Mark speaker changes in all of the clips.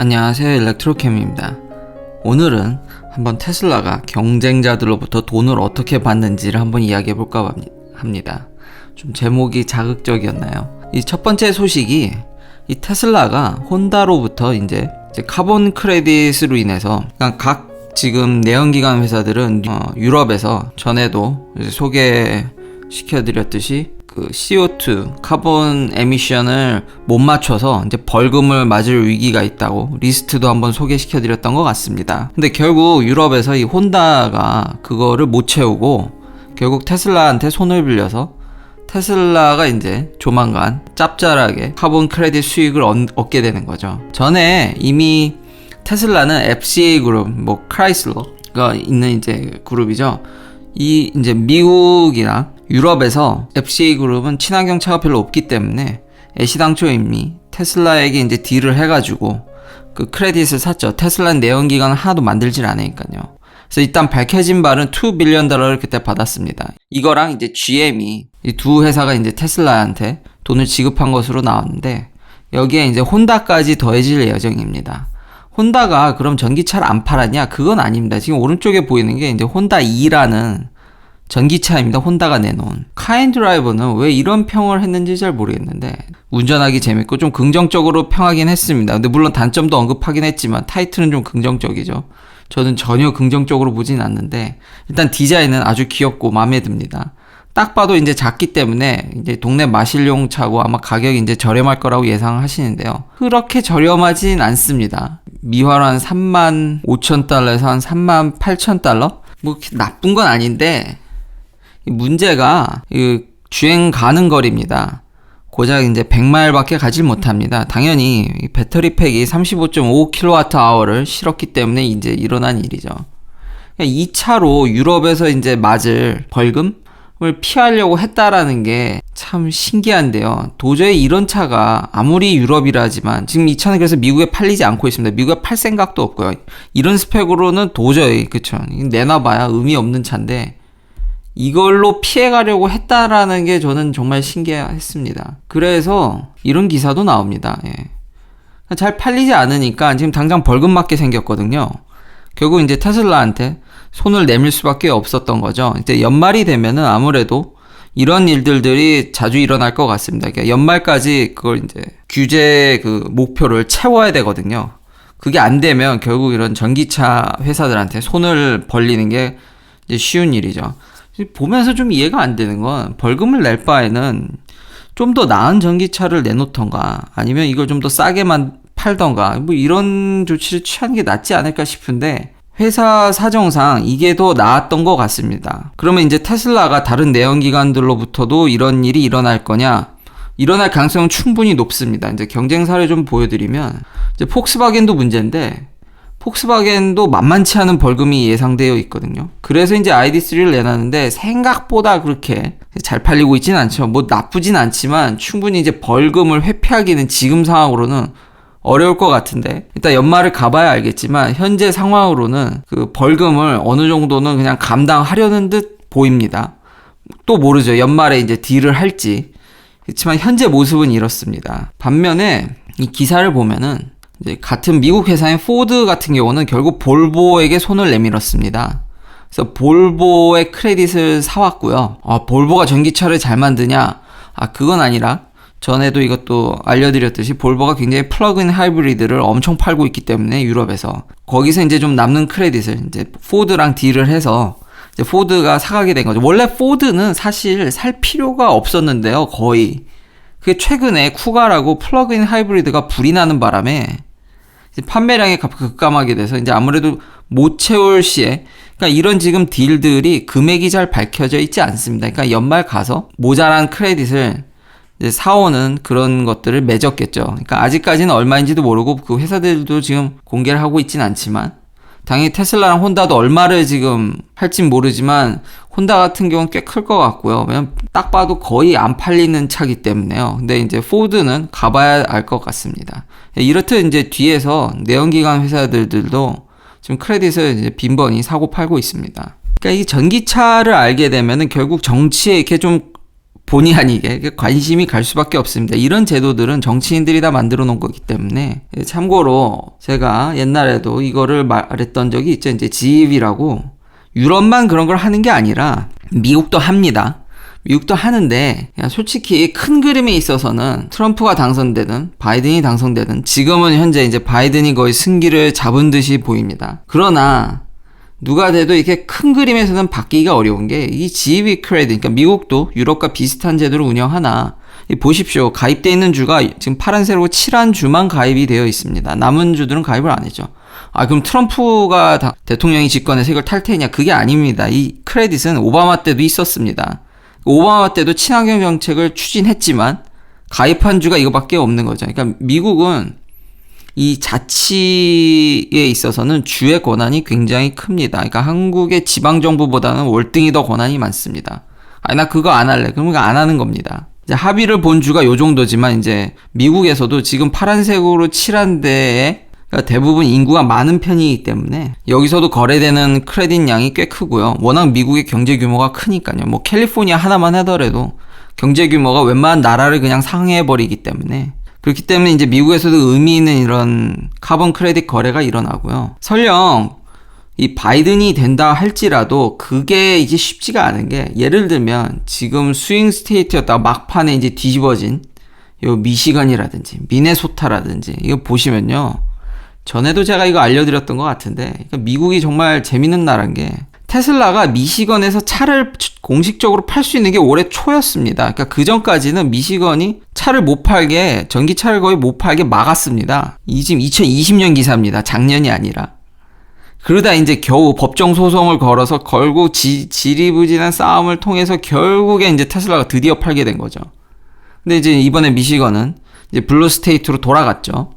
Speaker 1: 안녕하세요 일렉트로캠입니다. 오늘은 한번 테슬라가 경쟁자들로부터 돈을 어떻게 받는지를 한번 이야기해 볼까 합니다. 좀 제목이 자극적이었나요? 이 첫 번째 소식이 이 테슬라가 혼다로부터 이제, 카본 크레딧으로 인해서 그냥 각 지금 내연기관 회사들은 어, 유럽에서 전에도 소개시켜드렸듯이 그 CO2 카본 에미션을 못 맞춰서 이제 벌금을 맞을 위기가 있다고 리스트도 한번 소개시켜 드렸던 것 같습니다. 근데 결국 유럽에서 이 혼다가 그거를 못 채우고 결국 테슬라한테 손을 빌려서 테슬라가 이제 조만간 짭짤하게 카본 크레딧 수익을 얻, 게 되는 거죠. 전에 이미 테슬라는 FCA 그룹, 뭐 크라이슬러가 있는 이제 그룹이죠. 이 이제 미국이나 유럽에서 FCA 그룹은 친환경 차가 별로 없기 때문에 애시당초 이미 테슬라에게 이제 딜을 해가지고 그 크레딧을 샀죠. 테슬라는 내연기관을 하나도 만들질 않으니까요. 그래서 일단 밝혀진 바는 2 빌리언 달러를 그때 받았습니다. 이거랑 이제 GM이 이 두 회사가 이제 테슬라한테 돈을 지급한 것으로 나왔는데 여기에 이제 혼다까지 더해질 예정입니다. 혼다가 그럼 전기차를 안 팔았냐? 그건 아닙니다. 지금 오른쪽에 보이는 게 이제 혼다 2라는 전기차입니다. 혼다가 내놓은. 카인드라이버는 왜 이런 평을 했는지 잘 모르겠는데 운전하기 재밌고 좀 긍정적으로 평하긴 했습니다. 근데 물론 단점도 언급하긴 했지만 타이틀은 좀 긍정적이죠. 저는 전혀 긍정적으로 보진 않는데 일단 디자인은 아주 귀엽고 마음에 듭니다. 딱 봐도 이제 작기 때문에 이제 동네 마실용 차고 아마 가격이 이제 저렴할 거라고 예상하시는데요. 그렇게 저렴하진 않습니다. 미화로 한 3만 5천 달러에서 한 3만 8천 달러? 뭐 나쁜 건 아닌데 문제가 주행 가는 거리입니다. 고작 이제 100마일밖에 가질 못합니다. 당연히 배터리 팩이 35.5kWh를 실었기 때문에 이제 일어난 일이죠. 이 차로 유럽에서 이제 맞을 벌금을 피하려고 했다라는 게 참 신기한데요. 도저히 이런 차가 아무리 유럽이라지만 지금 이 차는 그래서 미국에 팔리지 않고 있습니다. 미국에 팔 생각도 없고요. 이런 스펙으로는 도저히 그쵸 내놔봐야 의미 없는 차인데 이걸로 피해가려고 했다라는 게 저는 정말 신기했습니다. 그래서 이런 기사도 나옵니다. 예. 잘 팔리지 않으니까 지금 당장 벌금 맞게 생겼거든요. 결국 이제 테슬라한테 손을 내밀 수밖에 없었던 거죠. 이제 연말이 되면은 아무래도 이런 일들들이 자주 일어날 것 같습니다. 그러니까 연말까지 그걸 이제 규제 그 목표를 채워야 되거든요. 그게 안 되면 결국 이런 전기차 회사들한테 손을 벌리는 게 쉬운 일이죠. 보면서 좀 이해가 안 되는 건 벌금을 낼 바에는 좀 더 나은 전기차를 내놓던가 아니면 이걸 좀 더 싸게만 팔던가 뭐 이런 조치를 취하는 게 낫지 않을까 싶은데 회사 사정상 이게 더 나았던 것 같습니다. 그러면 이제 테슬라가 다른 내연기관들로부터도 이런 일이 일어날 거냐? 일어날 가능성은 충분히 높습니다. 이제 경쟁사를 좀 보여드리면 이제 폭스바겐도 문제인데 폭스바겐도 만만치 않은 벌금이 예상되어 있거든요. 그래서 이제 ID3를 내놨는데 생각보다 그렇게 잘 팔리고 있진 않죠. 뭐 나쁘진 않지만 충분히 이제 벌금을 회피하기는 지금 상황으로는 어려울 것 같은데 일단 연말을 가봐야 알겠지만 현재 상황으로는 그 벌금을 어느 정도는 그냥 감당하려는 듯 보입니다. 또 모르죠. 연말에 이제 딜을 할지. 그렇지만 현재 모습은 이렇습니다. 반면에 이 기사를 보면은 같은 미국 회사인 포드 같은 경우는 결국 볼보에게 손을 내밀었습니다. 그래서 볼보의 크레딧을 사왔고요. 아, 볼보가 전기차를 잘 만드냐? 아, 그건 아니라 전에도 이것도 알려드렸듯이 볼보가 굉장히 플러그인 하이브리드를 엄청 팔고 있기 때문에 유럽에서 거기서 이제 좀 남는 크레딧을 이제 포드랑 딜을 해서 이제 포드가 사가게 된 거죠. 원래 포드는 사실 살 필요가 없었는데요, 거의. 그 최근에 쿠가라고 플러그인 하이브리드가 불이 나는 바람에 판매량이 급감하게 돼서 이제 아무래도 못 채울 시에 그러니까 이런 지금 딜들이 금액이 잘 밝혀져 있지 않습니다. 그러니까 연말 가서 모자란 크레딧을 사오는 그런 것들을 맺었겠죠. 그러니까 아직까지는 얼마인지도 모르고 그 회사들도 지금 공개를 하고 있진 않지만 당연히 테슬라랑 혼다도 얼마를 지금 할진 모르지만 혼다 같은 경우는 꽤 클 것 같고요. 왜냐면 딱 봐도 거의 안 팔리는 차기 때문에요. 근데 이제 포드는 가봐야 알 것 같습니다. 이렇듯 이제 뒤에서 내연기관 회사들도 지금 크레딧을 이제 빈번히 사고 팔고 있습니다. 그러니까 이 전기차를 알게 되면은 결국 정치에 이렇게 좀 본의 아니게 관심이 갈 수밖에 없습니다. 이런 제도들은 정치인들이 다 만들어 놓은 거기 때문에 참고로 제가 옛날에도 이거를 말했던 적이 있죠. 이제 지입이라고 유럽만 그런 걸 하는 게 아니라 미국도 합니다. 미국도 하는데 야, 솔직히 큰 그림에 있어서는 트럼프가 당선되든 바이든이 당선되든 지금은 현재 이제 바이든이 거의 승기를 잡은 듯이 보입니다. 그러나 누가 돼도 이렇게 큰 그림에서는 바뀌기가 어려운 게 이 지위 크레딧, 그러니까 미국도 유럽과 비슷한 제도를 운영하나 이 보십시오. 가입돼 있는 주가 지금 파란색으로 칠한 주만 가입이 되어 있습니다. 남은 주들은 가입을 안 했죠. 아 그럼 트럼프가 다, 대통령이 집권해서 이걸 탈퇴했냐? 그게 아닙니다. 이 크레딧은 오바마 때도 있었습니다. 오바마 때도 친환경 정책을 추진했지만 가입한 주가 이거밖에 없는 거죠. 그러니까 미국은 이 자치에 있어서는 주의 권한이 굉장히 큽니다. 그러니까 한국의 지방 정부보다는 월등히 더 권한이 많습니다. 아니 나 그거 안 할래. 그러면 안 하는 겁니다. 이제 합의를 본 주가 요 정도지만 이제 미국에서도 지금 파란색으로 칠한 데에 그러니까 대부분 인구가 많은 편이기 때문에 여기서도 거래되는 크레딧 양이 꽤 크고요. 워낙 미국의 경제 규모가 크니까요. 뭐 캘리포니아 하나만 하더라도 경제 규모가 웬만한 나라를 그냥 상회해 버리기 때문에 그렇기 때문에 이제 미국에서도 의미 있는 이런 카본 크레딧 거래가 일어나고요. 설령 이 바이든이 된다 할지라도 그게 이제 쉽지가 않은 게 예를 들면 지금 스윙 스테이트였다가 막판에 이제 뒤집어진 요 미시건이라든지 미네소타라든지 이거 보시면요. 전에도 제가 이거 알려드렸던 것 같은데 그러니까 미국이 정말 재밌는 나라인 게 테슬라가 미시건에서 차를 공식적으로 팔 수 있는 게 올해 초였습니다. 그러니까 그 전까지는 미시건이 차를 못 팔게 전기차를 거의 못 팔게 막았습니다. 이 지금 2020년 기사입니다. 작년이 아니라. 그러다 이제 겨우 법정 소송을 걸어서 걸고 지, 지리부진한 싸움을 통해서 결국에 이제 테슬라가 드디어 팔게 된 거죠. 근데 이제 이번에 미시건은 이제 블루 스테이트로 돌아갔죠.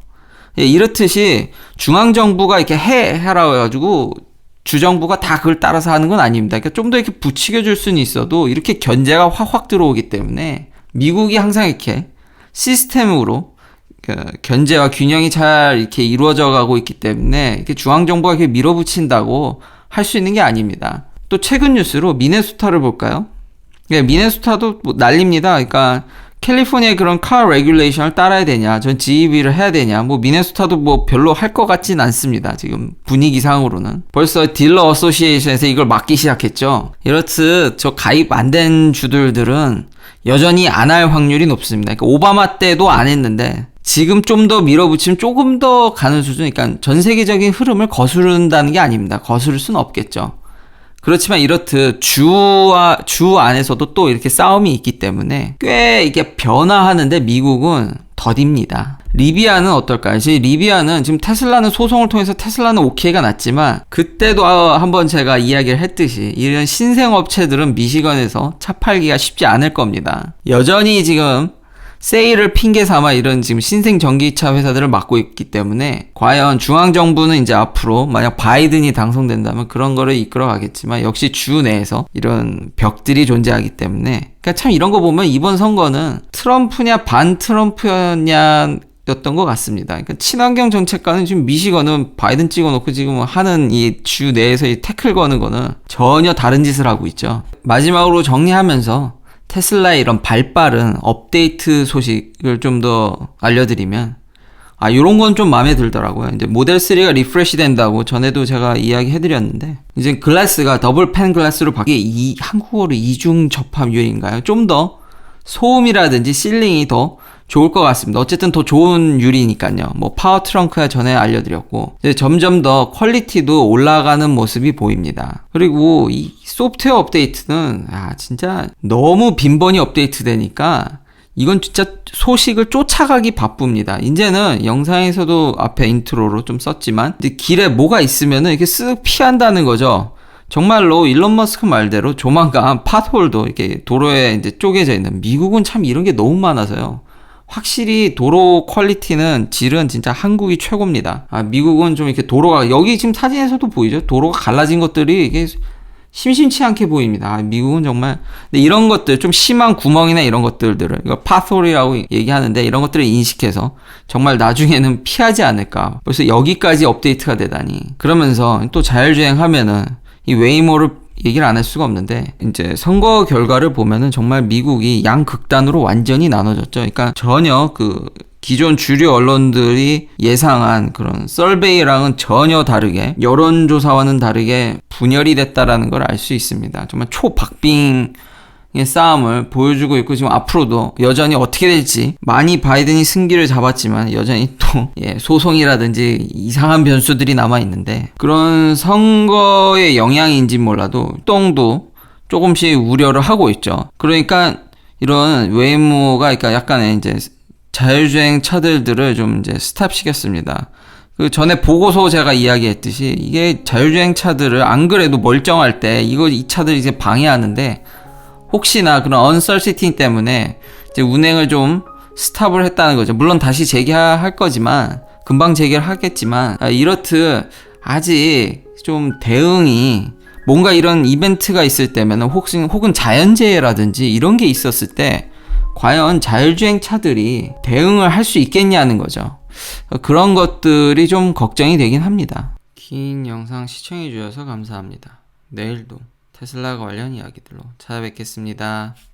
Speaker 1: 예, 이렇듯이 중앙 정부가 이렇게 해 해라 해가지고 주정부가 다 그걸 따라서 하는 건 아닙니다. 그러니까 좀 더 이렇게 부추겨 줄 수는 있어도 이렇게 견제가 확확 들어오기 때문에 미국이 항상 이렇게 시스템으로 그 견제와 균형이 잘 이렇게 이루어져 가고 있기 때문에 이렇게 중앙 정부가 이렇게 밀어붙인다고 할 수 있는 게 아닙니다. 또 최근 뉴스로 미네소타를 볼까요? 네, 미네소타도 뭐 난립니다. 그러니까 캘리포니아의 그런 카 레귤레이션을 따라야 되냐, 전 GEB를 해야 되냐, 뭐 미네소타도 뭐 별로 할 것 같진 않습니다. 지금 분위기상으로는 벌써 딜러 어소시에이션에서 이걸 막기 시작했죠. 이렇듯 저 가입 안 된 주들들은 여전히 안 할 확률이 높습니다. 그러니까 오바마 때도 안 했는데 지금 좀 더 밀어붙이면 조금 더 가는 수준, 그러니까 전 세계적인 흐름을 거스른다는 게 아닙니다. 거스를 수는 없겠죠. 그렇지만 이렇듯 주와 주 안에서도 또 이렇게 싸움이 있기 때문에 꽤 이게 변화하는데 미국은 더딥니다. 리비아는 어떨까요? 리비아는 지금 테슬라는 소송을 통해서 테슬라는 오케이가 났지만 그때도 한번 제가 이야기를 했듯이 이런 신생 업체들은 미시건에서 차 팔기가 쉽지 않을 겁니다. 여전히 지금 세일을 핑계 삼아 이런 지금 신생 전기차 회사들을 맡고 있기 때문에 과연 중앙 정부는 이제 앞으로 만약 바이든이 당선된다면 그런 거를 이끌어 가겠지만 역시 주 내에서 이런 벽들이 존재하기 때문에 그러니까 참 이런 거 보면 이번 선거는 트럼프냐 반 트럼프냐 였던 것 같습니다. 그러니까 친환경 정책과는 지금 미시건은 바이든 찍어놓고 지금 하는 이 주 내에서 이 태클 거는 거는 전혀 다른 짓을 하고 있죠. 마지막으로 정리하면서 테슬라의 이런 발빠른 업데이트 소식을 좀 더 알려드리면 아 요런 건 좀 마음에 들더라고요. 이제 모델 3가 리프레시 된다고 전에도 제가 이야기 해드렸는데 이제 글라스가 더블 펜 글라스로 바뀌게 이 한국어로 이중 접합 유인가요? 좀 더 소음이라든지 실링이 더 좋을 것 같습니다. 어쨌든 더 좋은 유리니까요. 뭐 파워 트렁크야 전에 알려드렸고 이제 점점 더 퀄리티도 올라가는 모습이 보입니다. 그리고 이 소프트웨어 업데이트는 아 진짜 너무 빈번히 업데이트 되니까 이건 진짜 소식을 쫓아가기 바쁩니다. 이제는 영상에서도 앞에 인트로로 좀 썼지만 길에 뭐가 있으면은 이렇게 쓱 피한다는 거죠. 정말로 일론 머스크 말대로 조만간 팟홀도 이렇게 도로에 이제 쪼개져 있는 미국은 참 이런 게 너무 많아서요. 확실히 도로 퀄리티는 질은 진짜 한국이 최고입니다. 아, 미국은 좀 이렇게 도로가 여기 지금 사진에서도 보이죠? 도로가 갈라진 것들이 이게 심심치 않게 보입니다. 아, 미국은 정말 근데 이런 것들 좀 심한 구멍이나 이런 것들들을 이거 파솔이라고 얘기하는데 이런 것들을 인식해서 정말 나중에는 피하지 않을까. 벌써 여기까지 업데이트가 되다니. 그러면서 또 자율주행하면은 이 웨이모를 얘기를 안 할 수가 없는데 이제 선거 결과를 보면은 정말 미국이 양극단으로 완전히 나눠졌죠. 그러니까 전혀 그 기존 주류 언론들이 예상한 그런 썰베이랑은 전혀 다르게 여론조사와는 다르게 분열이 됐다라는 걸 알 수 있습니다. 정말 초박빙 의 싸움을 보여주고 있고 지금 앞으로도 여전히 어떻게 될지 많이 바이든이 승기를 잡았지만 여전히 또 예, 소송이라든지 이상한 변수들이 남아 있는데 그런 선거의 영향인지 몰라도 똥도 조금씩 우려를 하고 있죠. 그러니까 이런 웨이모가 그러니까 약간의 이제 자율주행 차들들을 좀 이제 스탑 시켰습니다. 그 전에 보고서 제가 이야기했듯이 이게 자율주행 차들을 안 그래도 멀쩡할 때 이거 이 차들 이제 방해하는데 혹시나 그런 언설시팅 때문에 이제 운행을 좀 스탑을 했다는 거죠. 물론 다시 재개할 거지만 금방 재개를 하겠지만 아, 이렇듯 아직 좀 대응이 뭔가 이런 이벤트가 있을 때면 혹은 혹은 자연재해라든지 이런 게 있었을 때 과연 자율주행 차들이 대응을 할 수 있겠냐는 거죠. 그런 것들이 좀 걱정이 되긴 합니다. 긴 영상 시청해 주셔서 감사합니다. 내일도 테슬라 관련 이야기들로 찾아뵙겠습니다.